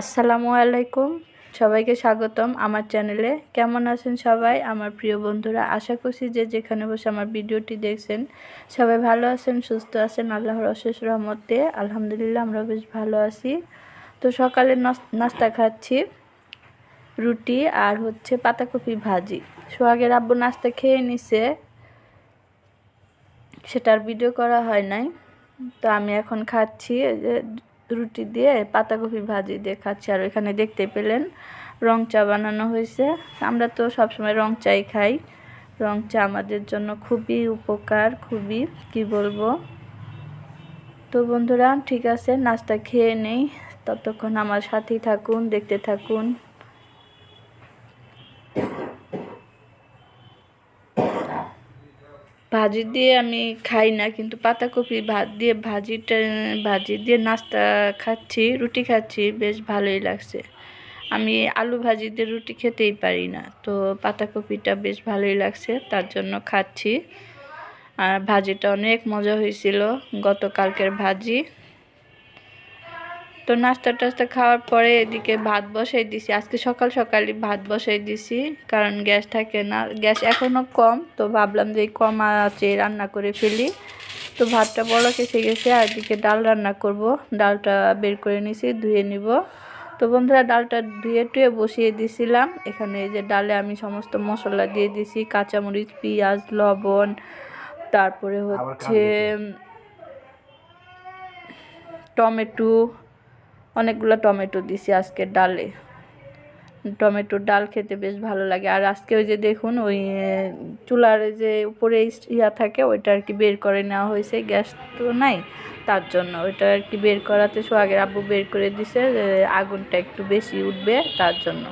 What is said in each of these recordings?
আসসালামু আলাইকুম। সবাইকে স্বাগতম আমার চ্যানেলে। কেমন আছেন সবাই? আমার প্রিয় বন্ধুরা, আশা করছি যে যেখানে বসে আমার ভিডিওটি দেখছেন, সবাই ভালো আছেন, সুস্থ আছেন, আল্লাহর অশেষ রহমতে। আলহামদুলিল্লাহ আমরা বেশ ভালো আছি। তো সকালে নাস্তা খাচ্ছি, রুটি আর হচ্ছে পাতাকপি ভাজি। সোহাগের আব্বু নাস্তা খেয়ে নিছে, সেটার ভিডিও করা হয় নাই। তো আমি এখন খাচ্ছি রুটি দিয়ে, পাতাকপি ভাজি দিয়ে খাচ্ছি। আর এখানে দেখতে পেলেন, রং চা বানানো হয়েছে। আমরা তো সবসময় রং চাই খাই। রং চা আমাদের জন্য খুবই উপকার, খুবই, কি বলব? তো বন্ধুরা, ঠিক আছে, নাস্তা খেয়ে নেই। ততক্ষণ আমার সাথেই থাকুন, দেখতে থাকুন। ভাজি দিয়ে আমি খাই না, কিন্তু পাতাকপি ভাত দিয়ে ভাজিটা, ভাজি দিয়ে নাস্তা খাচ্ছি, রুটি খাচ্ছি, বেশ ভালোই লাগছে। আমি আলু ভাজি দিয়ে রুটি খেতেই পারি না, তো পাতাকপিটা বেশ ভালোই লাগছে, তার জন্য খাচ্ছি। আর ভাজিটা অনেক মজা হয়েছিল, গতকালকের ভাজি। তো নাস্তা টাস্তা খাওয়ার পরে এদিকে ভাত বসাই দিছি। আজকে সকাল সকালই ভাত বসাই দিছি কারণ গ্যাস থাকে না। গ্যাস এখনও কম তো ভাবলাম যে এই কম আছে রান্না করে ফেলি। তো ভাতটা বড় কেসে গেছে আর এদিকে ডাল রান্না করব। ডালটা বের করে নিছি ধুয়ে নিব। তো বন্ধুরা ডালটা ধুয়ে টুয়ে বসিয়ে দিছিলাম। এখানে এই যে ডালে আমি সমস্ত মশলা দিয়ে দিছি কাঁচামরিচ পেঁয়াজ লবণ তারপরে হচ্ছে টমেটো অনেকগুলো টমেটো দিছি আজকে ডালে। টমেটোর ডাল খেতে বেশ ভালো লাগে। আর আজকে ওই যে দেখুন, ওই চুলার যে উপরে ইয়া থাকে, ওইটা আর কি বের করে নেওয়া হয়েছে। গ্যাস তো নাই, তার জন্য ওইটা আর কি বের করাতে সোহাগের আব্বু বের করে দিছে আগুনটা একটু বেশি উঠবে তার জন্য।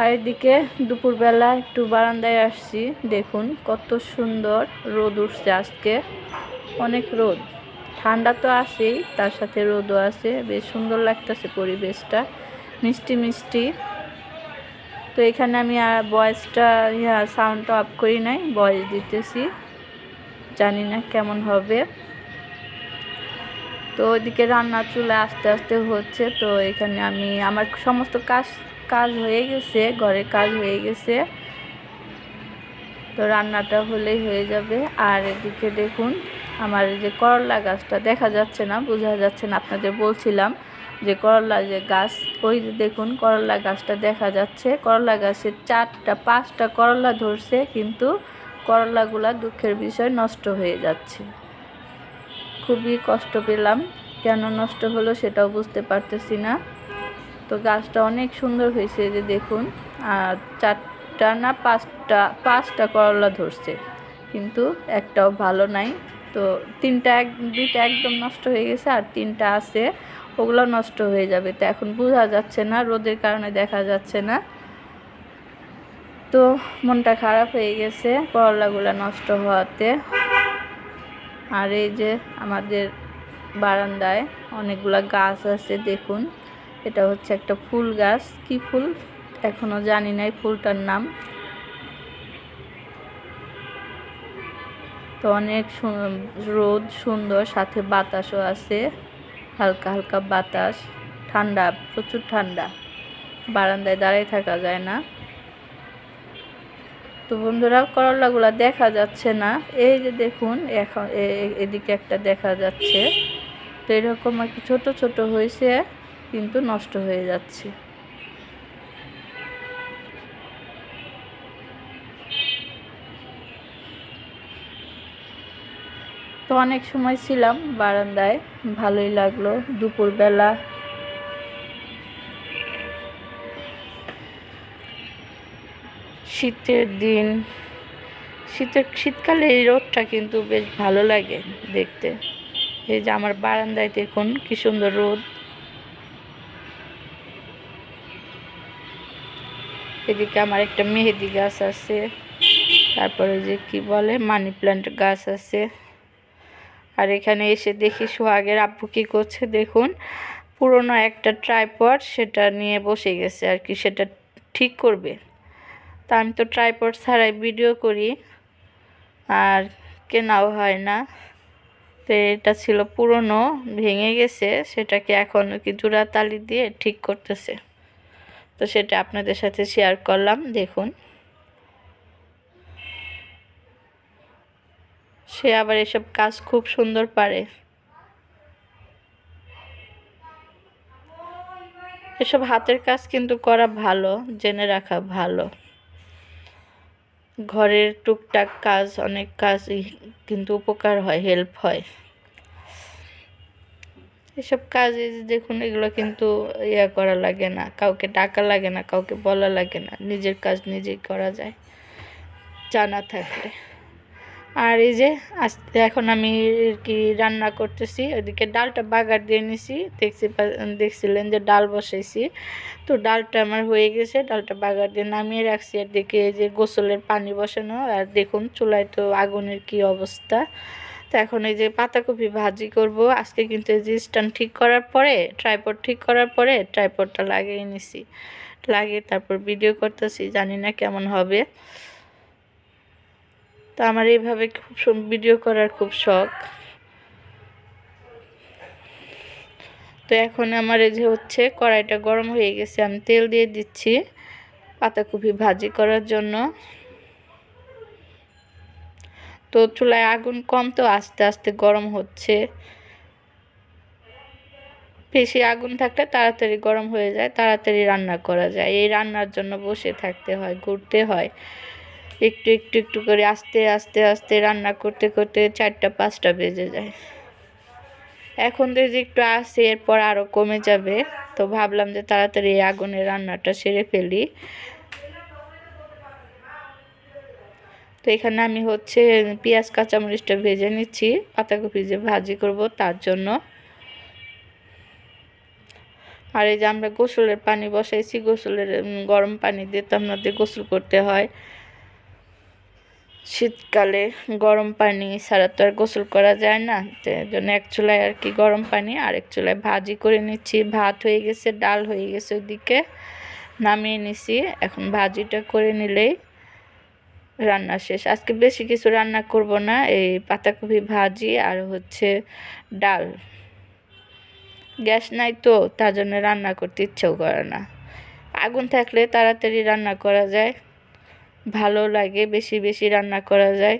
আর এদিকে দুপুরবেলা একটু বারান্দায় আসছি। দেখুন কত সুন্দর রোদ উঠছে আজকে। অনেক রোদ। ঠান্ডা তো আছেই, তার সাথে রোদও আছে, বেশ সুন্দর লাগতেছে পরিবেশটা, মিষ্টি মিষ্টি। তো এখানে আমি আর ভয়েসটা ইয়া সাউন্ডটা অফ করি নাই ভয়েস দিতেছি, জানি না কেমন হবে। তো ওইদিকে রান্না চুলা আস্তে আস্তে হচ্ছে, তো এখানে আমি, আমার সমস্ত কাজ কাজ হয়ে গেছে ঘরে কাজ হয়ে গেছে। তো রান্নাটা হলেই হয়ে যাবে, আর এদিকে দেখুন আমার যে করলা গাছটা দেখা যাচ্ছে না, বোঝা যাচ্ছে না, আপনাদের বলছিলাম যে করলা যে গাছ, ওই যে দেখুন করলা গাছটা দেখা যাচ্ছে। করলা গাছের চারটা, পাঁচটা করলা ধরছে, কিন্তু করলাগুলা দুঃখের বিষয় নষ্ট হয়ে যাচ্ছে। খুবই কষ্ট পেলাম, কেন নষ্ট হলো সেটাও বুঝতে পারতেছি না। তো গাছটা অনেক সুন্দর হয়েছে যে দেখুন, আর চারটা না পাঁচটা পাঁচটা করলা ধরছে, কিন্তু একটাও ভালো নাই। তো তিনটা এক, দুইটা একদম নষ্ট হয়ে গেছে আর তিনটা আছে, ওগুলো নষ্ট হয়ে যাবে। তো এখন বোঝা যাচ্ছে না, রোদের কারণে দেখা যাচ্ছে না। তো মনটা খারাপ হয়ে গেছে করলাগুলো নষ্ট হওয়াতে। আর এই যে আমাদের বারান্দায় অনেকগুলা গাছ আছে, দেখুন। এটা হচ্ছে একটা ফুল গাছ। কি ফুল? এখনও জানি নাই ফুলটার নাম। তো অনেক রোদ সুন্দর, সাথে বাতাসও আছে। হালকা হালকা বাতাস। ঠান্ডা, প্রচুর ঠান্ডা। বারান্দায় দাঁড়ায় থাকা যায় না। তো বন্ধুরা, করলাগুলা দেখা যাচ্ছে না। এই যে দেখুন, এখন এদিকে একটা দেখা যাচ্ছে। তো এরকম আর কি ছোটো ছোটো হয়েছে, কিন্তু নষ্ট হয়ে যাচ্ছে। তো অনেক সময় ছিলাম বারান্দায়, ভালোই লাগল। দুপুরবেলা শীতের দিন, শীতের, শীতকালে এই রোদটা কিন্তু বেশ ভালো লাগে দেখতে। এই যে আমার বারান্দায় দেখুন কি সুন্দর রোদ। এদিকে আমার একটা মেহেদি গাছ আছে, তারপরে যে কি বলে, মানি প্ল্যান্ট গাছ আছে। আর এখানে এসে দেখি সোহাগের আব্বু কী করছে, দেখুন। পুরনো একটা ট্রাইপড সেটা নিয়ে বসে গেছে আর কি, সেটা ঠিক করবে। তা আমি তো ট্রাইপড ছাড়াই ভিডিও করি, আর কেনাও হয় না। তো এটা ছিল পুরনো, ভেঙে গেছে, সেটাকে এখন কি জোড়া তালি দিয়ে ঠিক করতেছে। তো সেটা আপনাদের সাথে শেয়ার করলাম, দেখুন। সে আবার এসব কাজ খুব সুন্দর পারে। এসব হাতের কাজ কিন্তু করা ভালো, জেনে রাখা ভালো। ঘরের টুকটাক কাজ, অনেক কাজই কিন্তু উপকার হয় হেল্প হয়। এসব কাজে দেখুন, এগুলো কিন্তু ইয়া করা লাগে না, কাউকে টাকা লাগে না, কাউকে বলা লাগে না, নিজের কাজ নিজেই করা যায়, জানা থাকলে। আর এই যে আজকে এখন আমি কি রান্না করতেছি। ওইদিকে ডালটা বাগার দিয়ে নিছি। দেখছি দেখছিলেন যে ডাল বসাইছি। তো ডালটা আমার হয়ে গেছে, ডালটা বাগার দিয়ে নামিয়ে রাখছি। আর দেখে যে গোসলের পানি বসানো, আর দেখুন চুলায় তো আগুনের কি অবস্থা। তো এখন এই যে পাতাকপি ভাজি করব। আজকে কিন্তু এই যে স্ট্যান্ড ঠিক করার পরে, ট্রাইপড ঠিক করার পরে ট্রাইপডটা লাগিয়ে নিছি। লাগিয়ে তারপর ভিডিও করতেছি, জানি না কেমন হবে। তো আমার এইভাবে খুব ভিডিও করার খুব শখ। তো এখন আমার এই যে হচ্ছে, কড়াইটা গরম হয়ে গেছে, আমি তেল দিয়ে দিচ্ছি পাতাকপি ভাজি করার জন্য। তো চুলায় আগুন কম তো আস্তে আস্তে গরম হচ্ছে। বেশি আগুন থাকলে তাড়াতাড়ি গরম হয়ে যায়, তাড়াতাড়ি রান্না করা যায়। এই রান্নার জন্য বসে থাকতে হয়, ঘুরতে হয়। একটু একটু একটু করে আস্তে আস্তে আস্তে রান্না করতে করতে চারটা, পাঁচটা বেজে যায়। এখন যে একটু আসে এরপর আরও কমে যাবে। তো ভাবলাম যে তাড়াতাড়ি এই আগুনের রান্নাটা সেরে ফেলি। তো এখানে আমি হচ্ছে পেঁয়াজ, কাঁচামরিচটা ভেজে নিচ্ছি পাতাকপি যে ভাজি করব তার জন্য। আর এই যে আমরা গোসলের পানি বসাইছি, গোসলের গরম পানি দিয়ে তো আপনাদের গোসল করতে হয়। শীতকালে গরম পানি ছাড়া তো আর গোসল করা যায় না। জন্য এক চুলায় আর কি গরম পানি, আর এক চুলায় ভাজি করে নিচ্ছি। ভাত হয়ে গেছে, ডাল হয়ে গেছে ওইদিকে, নামিয়ে নিছি। এখন ভাজিটা করে নিলেই রান্না শেষ। আজকে বেশি কিছু রান্না করব না, এই পাতাকপি ভাজি আর হচ্ছে ডাল। গ্যাস নাই তো, তার জন্য রান্না করতে ইচ্ছেও করে না। আগুন থাকলে তাড়াতাড়ি রান্না করা যায়। ভালো লাগে, বেশি বেশি রান্না করা যায়।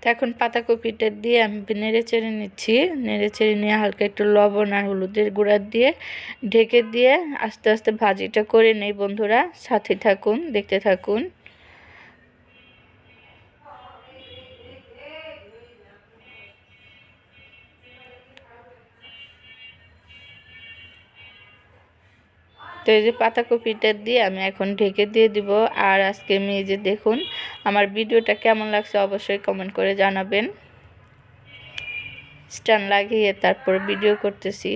তো এখন পাতাকপিটা দিয়ে আমি নেড়ে চেড়ে নিচ্ছি। নেড়ে চেড়ে নিয়ে হালকা একটু লবণ আর হলুদের গুঁড়া দিয়ে ঢেকে দিয়ে আস্তে আস্তে ভাজিটা করে নেই বন্ধুরা। সাথে থাকুন, দেখতে থাকুন। তো এই যে পাতাকপিটা দিয়ে আমি এখন ঢেকে দিয়ে দিব। আর আজকে আমি যে দেখুন, আমার ভিডিওটা কেমন লাগছে অবশ্যই কমেন্ট করে জানাবেন। স্ট্যান্ড লাগিয়ে তারপর ভিডিও করতেছি।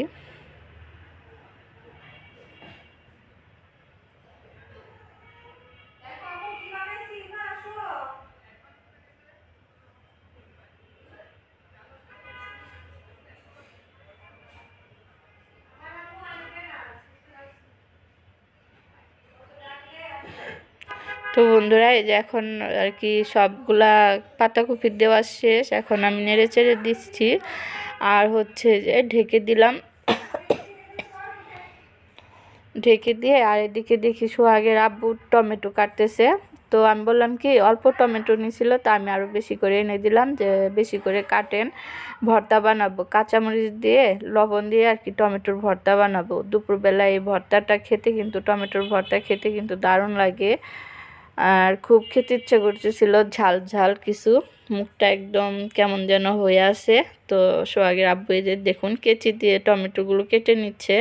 তো বন্ধুরা, এই যে এখন আর কি সবগুলা পাতাকপির দেওয়া শেষ, এখন আমি নেড়ে চেড়ে দিচ্ছি। আর হচ্ছে যে ঢেকে দিলাম। ঢেকে দিয়ে আর এদিকে দেখি সোহাগের আব্বু টমেটো কাটতেছে। তো আমি বললাম কি, অল্প টমেটো নিয়েছিল তা আমি আরও বেশি করে এনে দিলাম যে বেশি করে কাটেন। ভর্তা বানাবো, কাঁচামরিচ দিয়ে, লবণ দিয়ে আর কি টমেটোর ভর্তা বানাবো। দুপুরবেলা এই ভর্তাটা খেতে কিন্তু, টমেটোর ভর্তা খেতে কিন্তু দারুণ লাগে। আর খুব খেতে ইচ্ছে করতেছিল ঝাল ঝাল কিছু। মুখটা একদম কেমন যেন হয়ে আসে তো সোহাগের আব্বু যে দেখুন, কেচি দিয়ে টমেটোগুলো কেটে নিচ্ছে।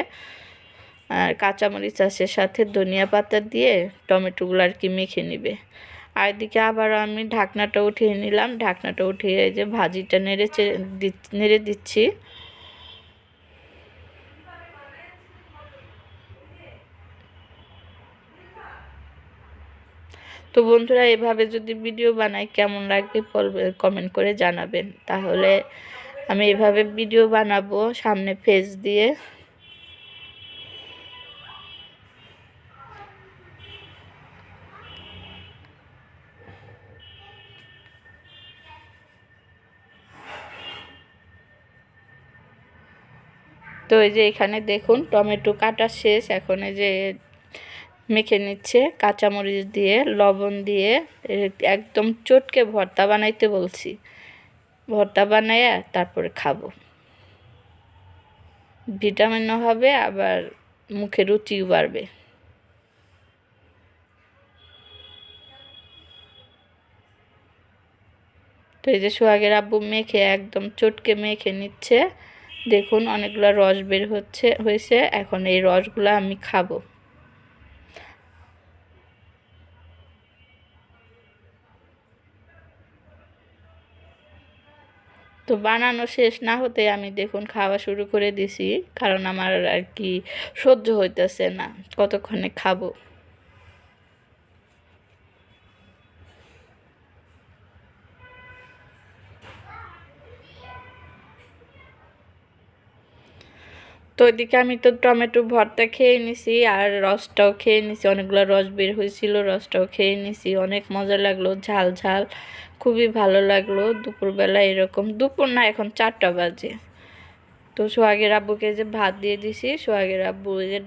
আর কাঁচামরিচ আছে, সাথে ধনিয়া পাতা দিয়ে টমেটোগুলো আর কি মেখে নিবে। আর এদিকে আবার আমি ঢাকনাটা উঠিয়ে নিলাম। ঢাকনাটা উঠিয়ে যে ভাজিটা নেড়ে নেড়ে দিচ্ছি। তো বন্ধুরা, এভাবে যদি ভিডিও বানাই, কেমন লাগবে কমেন্ট করে জানাবেন। তাহলে আমি এভাবে ভিডিও বানাবো সামনে ফেস দিয়ে। তো এই যে এখানে দেখুন, টমেটো কাটা শেষ। এখন এই যে মেখে নিচ্ছে, কাঁচামরিচ দিয়ে, লবণ দিয়ে একদম চটকে ভর্তা বানাইতে বলছি। ভর্তা বানাইয়া তারপরে খাব। ভিটামিনও হবে, আবার মুখে রুচিও বাড়বে। তো এই যে সোহাগের আব্বু মেখে একদম চটকে মেখে নিচ্ছে। দেখুন অনেকগুলো রস বের হচ্ছে, হয়েছে। এখন এই রসগুলো আমি খাব। তো বানানো শেষ না হতে আমি দেখুন খাওয়া শুরু করে দিছি, কারণ আমার আর কি সহ্য হইতেছে না, কতক্ষণে খাব। তো ওইদিকে আমি তো টমেটো ভর্তা খেয়ে নিছি আর রসটাও খেয়ে নিছি। অনেকগুলো রস বের হয়েছিল, রসটাও খেয়ে নিছি। অনেক মজা লাগল, ঝাল ঝাল, খুবই ভালো লাগল। দুপুরবেলা এরকম, দুপুর না, এখন চারটা বাজে। তো সোহাগের আব্বুকে যে ভাত দিয়ে দিছি, সোহাগের আব্বু যে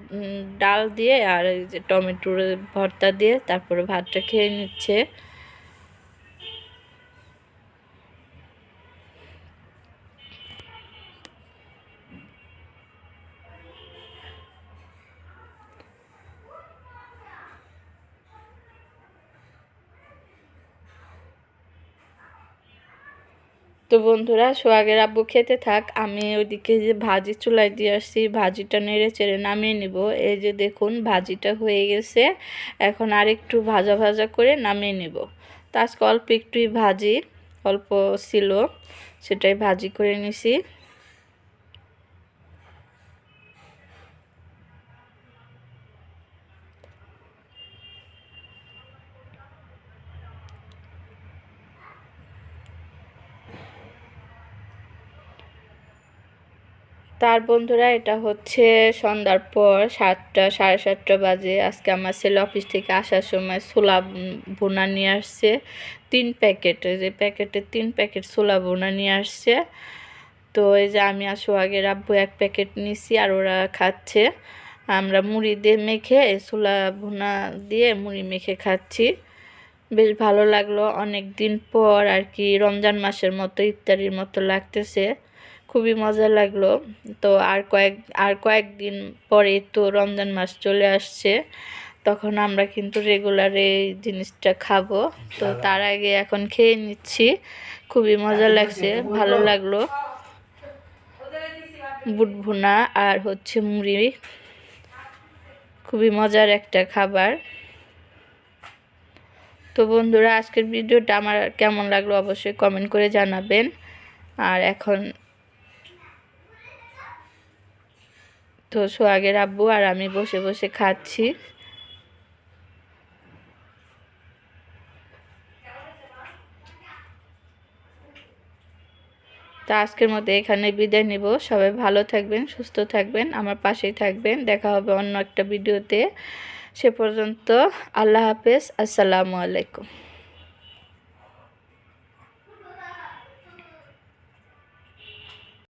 ডাল দিয়ে আর যে টমেটোর ভর্তা দিয়ে তারপরে ভাতটা খেয়ে নিচ্ছে। তো বন্ধুরা সোয়াগের আব্বু খেতে থাক, আমি ওইদিকে যে ভাজি চুলায় দিয়ে আসছি, ভাজিটা নেড়ে চেড়ে নামিয়ে নিব। এই যে দেখুন, ভাজিটা হয়ে গেছে। এখন আর একটু ভাজা ভাজা করে নামিয়ে নিব। তো অল্প একটুই ভাজি, অল্প ছিল, সেটাই ভাজি করে নিছি। তার বন্ধুরা, এটা হচ্ছে সন্ধ্যার পর সাতটা, সাড়ে সাতটা বাজে। আজকে আমার ছেলে অফিস থেকে আসার সময় ছোলা বোনা নিয়ে আসছে, তিন প্যাকেট। যে প্যাকেটে তিন প্যাকেট ছোলা বোনা নিয়ে আসছে। তো এই যে আমি আর সোহাগের আব্বু এক প্যাকেট নিছি আর ওরা খাচ্ছে। আমরা মুড়ি দিয়ে মেখে ছোলা ভুনা দিয়ে মুড়ি মেখে খাচ্ছি। বেশ ভালো লাগল। অনেক দিন পর আর কি রমজান মাসের মতো, ইফতারির মতো লাগতেছে। খুবই মজা লাগল। তো আর কয়েক আর কয়েকদিন পরে তো রমজান মাস চলে আসছে তখন আমরা কিন্তু রেগুলার এই জিনিসটা খাব। তো তার আগে এখন খেয়ে নিচ্ছি। খুবই মজা লাগছে ভালো লাগল। বুট ভুনা আর হচ্ছে মুড়ি। খুবই মজার একটা খাবার। তো বন্ধুরা আজকের ভিডিওটা আমার কেমন লাগল অবশ্যই কমেন্ট করে জানাবেন। আর এখন তো সোহাগের আব্বু আর আমি বসে বসে খাচ্ছি। তা আজকের মতো এখানে বিদায় নিব। সবাই ভালো থাকবেন, সুস্থ থাকবেন, আমার পাশেই থাকবেন। দেখা হবে অন্য একটা ভিডিওতে। সে পর্যন্ত আল্লাহ হাফেজ। আসসালামু আলাইকুম।